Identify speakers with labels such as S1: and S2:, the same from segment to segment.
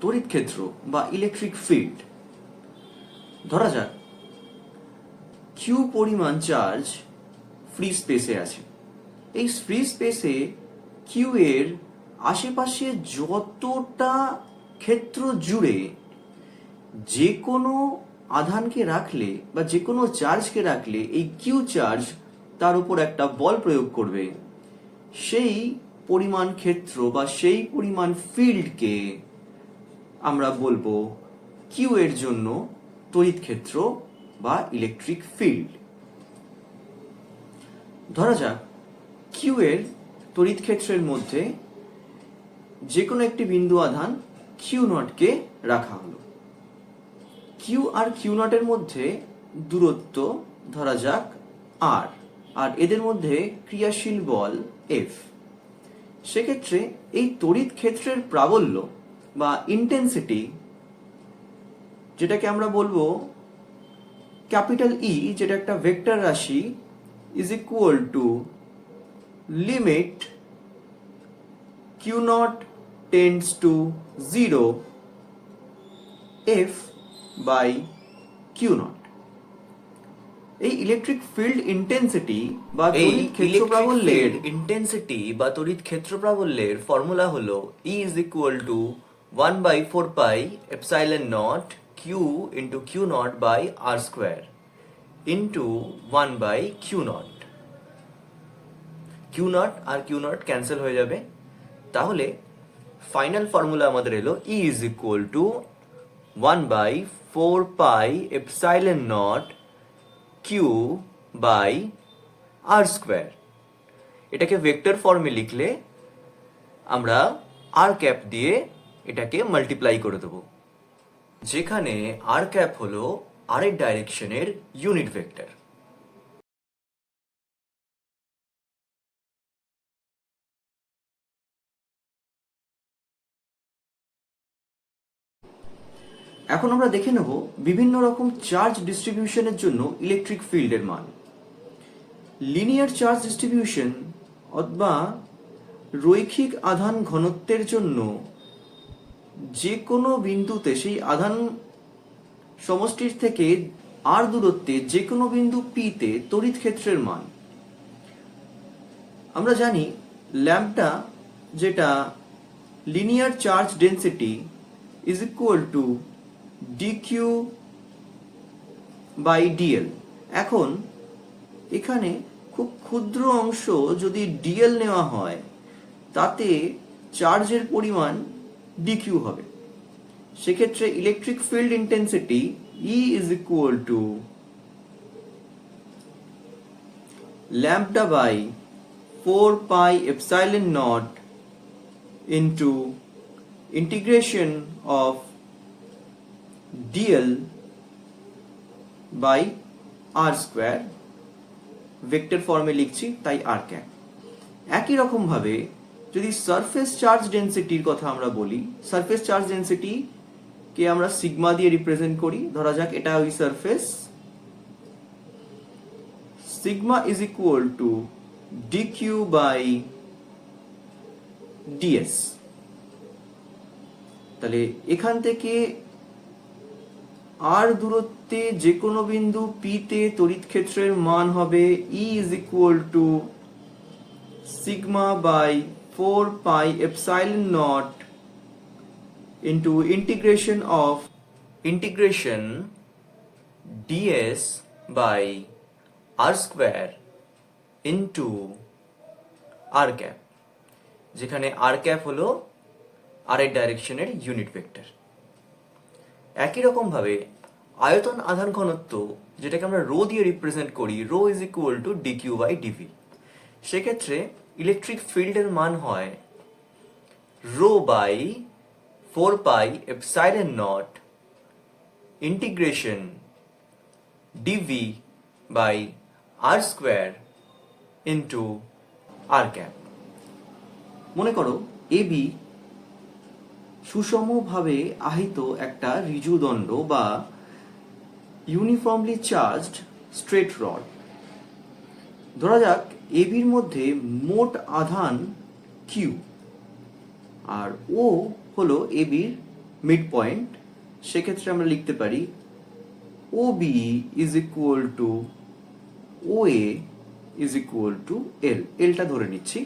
S1: তড়িৎ ক্ষেত্র বা ইলেকট্রিক ফিল্ড ধরা যাক কিউ পরিমাণ চার্জ ফ্রি স্পেসে আছে। এই ফ্রি স্পেসে কিউ এর আশেপাশে যতটা ক্ষেত্র জুড়ে যে কোনো আধানকে রাখলে বা যে কোনো চার্জকে রাখলে এই কিউ চার্জ তার উপর একটা বল প্রয়োগ করবে। সেই পরিমাণ ক্ষেত্র বা সেই পরিমাণ ফিল্ডকে আমরা বলব কিউ এর জন্য তড়িৎ ক্ষেত্র বা ইলেকট্রিক ফিল্ড ধরা যাক কিউ এর তড়িৎ ক্ষেত্রের মধ্যে যে কোনো একটি বিন্দু আধান কিউ নটকে রাখা হলো। কিউ আর কিউ নটের মধ্যে দূরত্ব ধরা যাক আর আর এদের মধ্যে ক্রিয়াশীল বল এফ সেক্ষেত্রে এই তড়িৎ ক্ষেত্রের প্রাবল্য বা ইন্টেন্সিটি যেটাকে আমরা বলব ক্যাপিটাল ই যেটা একটা ভেক্টর রাশি is equal to limit q naught tends to zero F by q naught এই ইলেকট্রিক ফিল্ড ইন্টেন্সিটি বা
S2: এই
S1: তড়িৎ ক্ষেত্র প্রাবল্যের
S2: ইন্টেন্সিটি বা তড়িৎ ক্ষেত্র প্রাবল্যের ফর্মুলা হলো E is equal to one by four pi epsilon naught q into q naught by r square into one by q naught q naught r q naught cancel হয়ে যাবে। তাহলে ফাইনাল ফর্মুলা আমাদের এলো E is equal to one by four pi epsilon naught q by r square এটাকে vector ফর্মে লিখলে আমরা আর cap দিয়ে এটাকে মাল্টিপ্লাই করে দেবো। যেখানে আর ক্যাপ হলো আর এর ডাইরেকশনের ইউনিট ভেক্টর
S1: এখন আমরা দেখে নেব বিভিন্ন রকম চার্জ ডিস্ট্রিবিউশনের জন্য ইলেকট্রিক ফিল্ডের মান। লিনিয়ার চার্জ ডিস্ট্রিবিউশন অথবা রৈখিক আধান ঘনত্বের জন্য যে কোনো বিন্দুতে সেই আধান সমষ্টির থেকে আর দূরত্বে যে কোনো বিন্দু পিতে তড়িৎ ক্ষেত্রের মান। আমরা জানি ল্যাম্পটা যেটা linear charge density is equal to dq by dl এখন এখানে খুব ক্ষুদ্র অংশ যদি ডিএল নেওয়া হয়, তাতে চার্জের পরিমাণ ডিকিউ হবে। সেক্ষেত্রে electric field intensity E is equal to lambda by 4 pi epsilon naught into integration of dl by r square vector ফর্মে লিখছি, তাই আর ক্যাপ একই রকম ভাবে যদি সারফেস চার্জ ডেনসিটির কথা আমরা বলি সারফেস চার্জ ডেনসিটি কে আমরা সিগমা দিয়ে রিপ্রেজেন্ট করি, ধরা যাক এটা ওই surface sigma is equal to dq by ds. তাহলে এখান থেকে আর দূরত্বে যে কোনো বিন্দু p তে তড়িৎ ক্ষেত্রের মান হবে E is equal to sigma by 4 pi epsilon naught into integration of
S2: integration ds by r square into r cap যেখানে আর ক্যাপ হলো আর এর ডাইরেকশনের ইউনিট ভেক্টর একই রকম ভাবে আয়তন আধান ঘনত্ব, যেটাকে আমরা রো দিয়ে রিপ্রেজেন্ট করি, rho is equal to dq by dv সেক্ষেত্রে ইলেকট্রিক ফিল্ডের মান হয় rho by four pi epsilon naught integration dv by r square into r cap
S1: মনে করো এবি সুষমভাবে আহিত একটা ঋজুদণ্ড বা ইউনিফর্মলি চার্জড স্ট্রেট রড ধরা যাক এবির মধ্যে মোট আধান কিউ আর ও হলো এবির মিড পয়েন্ট সেক্ষেত্রে আমরা লিখতে পারি O B is equal to O A is equal to L এলটা ধরে নিচ্ছি।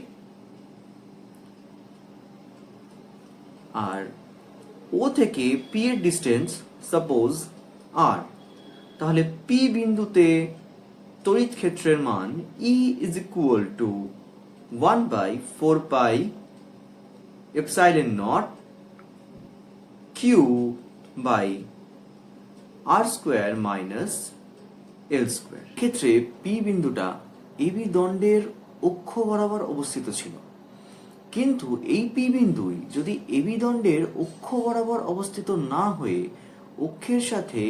S1: আর ও থেকে পি এর ডিস্টেন্স সাপোজ আর তাহলে পি বিন্দুতে তড়িৎ ক্ষেত্রের মান E is equal to one by four pi epsilon naught q by r square minus L square ক্ষেত্রে পি বিন্দুটা এবি দণ্ডের অক্ষ বরাবর অবস্থিত ছিল। কিন্তু এই পি বিন্দুই যদি এবি দণ্ডের অক্ষ বরাবর অবস্থিত না হয়ে অক্ষের সাথে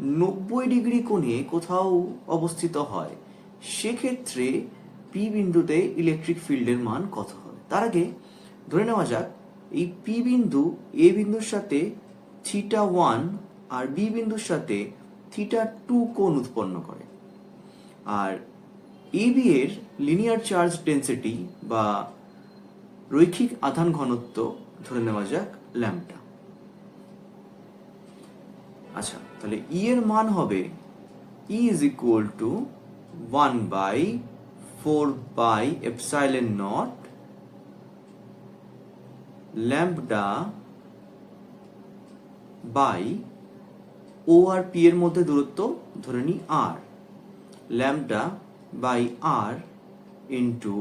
S1: নব্বই ডিগ্রি কোণে কোথাও অবস্থিত হয়। সেক্ষেত্রে পি বিন্দুতে ইলেকট্রিক ফিল্ডের মান কত হবে? তার আগে ধরে নেওয়া যাক, এই পি বিন্দু এ বিন্দুর সাথে থিটা ওয়ান আর বি বিন্দুর সাথে থিটা টু কোণ উৎপন্ন করে। আর এবি এর লিনিয়ার চার্জ ডেন্সিটি বা রৈখিক আধান ঘনত্ব ধরে নেওয়া যাক ল্যাম্পটা আচ্ছা তাহলে ই এর মান হবে E is equal to one by four by epsilon naught lambda by O R P এর মধ্যে দূরত্ব ধরে নিই আর lambda by R into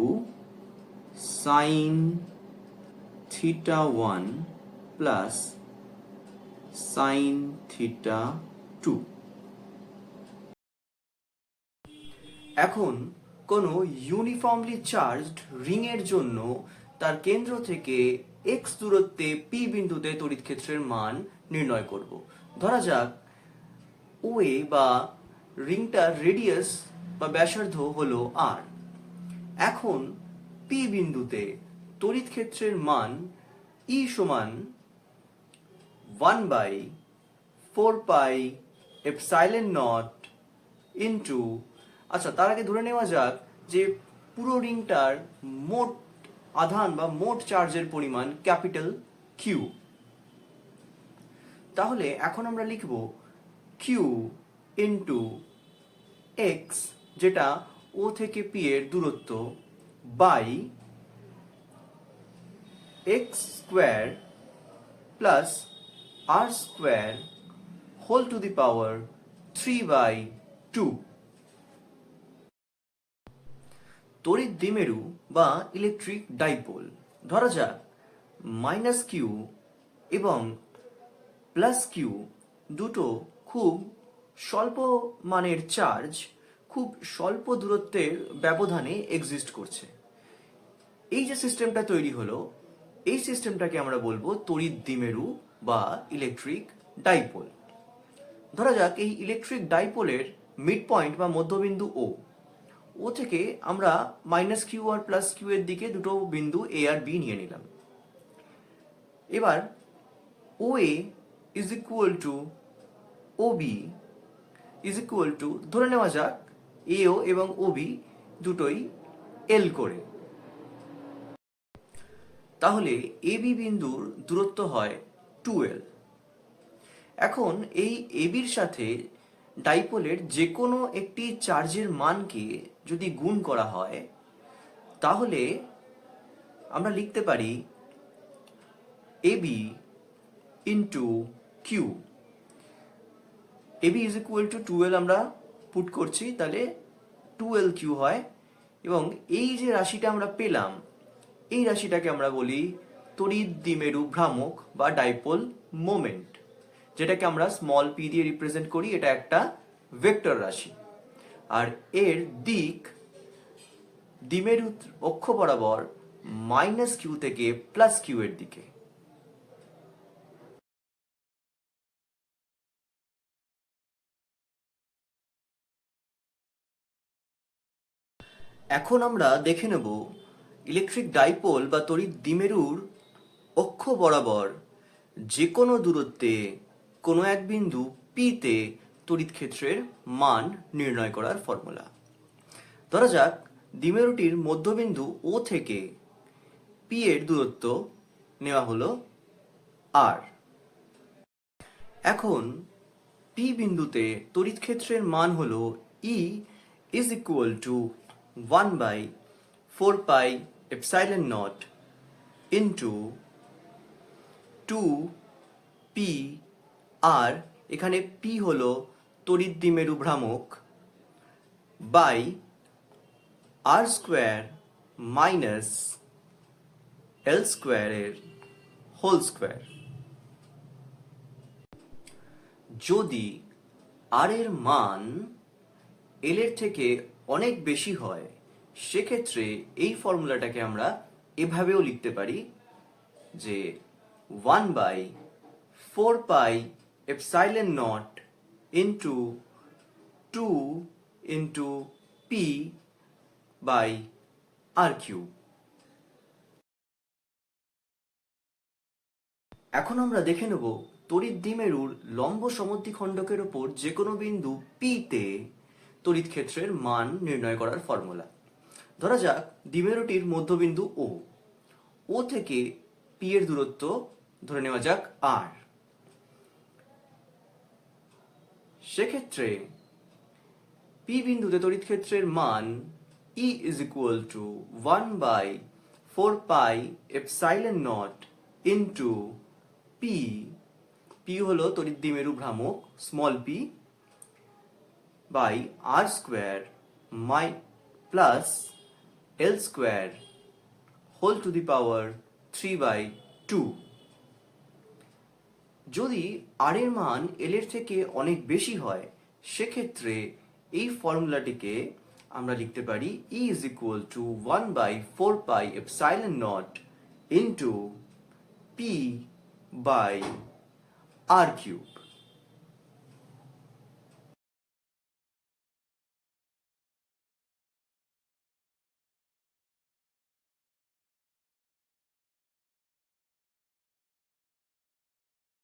S1: sine theta one plus sine theta two এখন কোনো ইউনিফর্মলি চার্জড রিং এর জন্য তার কেন্দ্র থেকে এক্স দূরত্বে পি বিন্দুতে তড়িৎ ক্ষেত্রের মান নির্ণয় করব। ধরা যাক ও এ বা রিংটার রেডিয়াস বা ব্যাসার্ধ হলো আর এখন পি বিন্দুতে তড়িৎ ক্ষেত্রের মান ই সমান one by four pi epsilon naught into আচ্ছা তার আগে ধরে নেওয়া যাক যে পুরো রিংটার মোট আধান বা মোট চার্জের পরিমাণ ক্যাপিটাল কিউ তাহলে এখন আমরা লিখব কিউ ইন্টু এক্স যেটা ও থেকে পি এর দূরত্ব by X square plus R square whole to the power three by two তড়িৎ দ্বিমেরু বা ইলেকট্রিক ডাইপোল ধরা যাক মাইনাস কিউ এবং প্লাস কিউ দুটো খুব স্বল্প মানের চার্জ খুব স্বল্প দূরত্বের ব্যবধানে এক্সিস্ট করছে। এই যে সিস্টেমটা তৈরি হলো, এই সিস্টেমটাকে আমরা বলব তড়িৎ দ্বিমেরু বা ইলেকট্রিক ডাইপোল ধরা যাক এই ইলেকট্রিক ডাইপোলের মিড পয়েন্ট বা মধ্যবিন্দু ও ও থেকে আমরা মাইনাস কিউ আর প্লাস কিউ এর দিকে দুটো বিন্দু এ আর বি নিয়ে নিলাম। এবার O A is equal to O B is equal to ধরে নেওয়া যাক এও এবং ও বি দুটোই এল করে। তাহলে এ বি বিন্দুর দূরত্ব হয় টুয়েলভ এখন এই এবির সাথে ডাইপোলের যে কোনো একটি চার্জের মানকে যদি গুণ করা হয়, তাহলে আমরা লিখতে পারি AB into Q AB is equal to twelve আমরা পুট করছি, তাহলে টুয়েলভ কিউ হয়। এবং এই যে রাশিটা আমরা পেলাম, এই রাশিটাকে আমরা বলি তড়িৎ দ্বিমেরু ভ্রামক বা ডাইপোল মোমেন্ট, যেটাকে আমরা স্মল পি দিয়ে রিপ্রেজেন্ট করি, এটা একটা ভেক্টর রাশি। আর এর দিক দ্বিমেরু অক্ষ বরাবর মাইনাস কিউ থেকে প্লাস কিউ এর দিকে। এখন আমরা দেখে নেব ইলেকট্রিক ডাইপোল বা তড়িৎ দ্বিমেরুর অক্ষ বরাবর যে কোনো দূরত্বে কোনো এক বিন্দু পিতে তড়িৎ ক্ষেত্রের মান নির্ণয় করার ফর্মুলা। ধরা যাক, দ্বিমেরুটির মধ্যবিন্দু ও থেকে পি এর দূরত্ব নেওয়া হলো আর এখন পি বিন্দুতে তড়িৎ ক্ষেত্রের মান হল E is equal to one by four pi epsilon naught into two P R এখানে পি হল তড়িৎ দ্বিমেরু ভ্রামক by R square minus L স্কোয়ারের হোল স্কোয়ার যদি আর এর মান এল এর থেকে অনেক বেশি হয়, সেক্ষেত্রে এই ফর্মুলাটাকে আমরা এভাবেও লিখতে পারি যে one by four pi epsilon naught into two into P by R cube এখন আমরা দেখে নেব তড়িৎ দ্বিমেরুর লম্ব সমদ্বিখণ্ডকের ওপর যে কোনো বিন্দু পি তে তড়িৎ ক্ষেত্রের মান নির্ণয় করার ফর্মুলা। ধরা যাক দ্বিমেরুটির মধ্যবিন্দু ও ও থেকে পি এর দূরত্ব ধরে নেওয়া যাক আর। সেক্ষেত্রে পি বিন্দুতে তড়িৎ ক্ষেত্রের মান E E is equal to 1 by 4 pi epsilon naught into P. P হলো তড়িৎ দ্বিমেরু ভ্রামক small p by R square my plus L square whole to the power three by two যদি আর এর মান এল এর থেকে অনেক বেশি হয়, সেক্ষেত্রে এই ফর্মুলাটিকে আমরা লিখতে পারি E is equal to one by four pi epsilon naught into P by R cube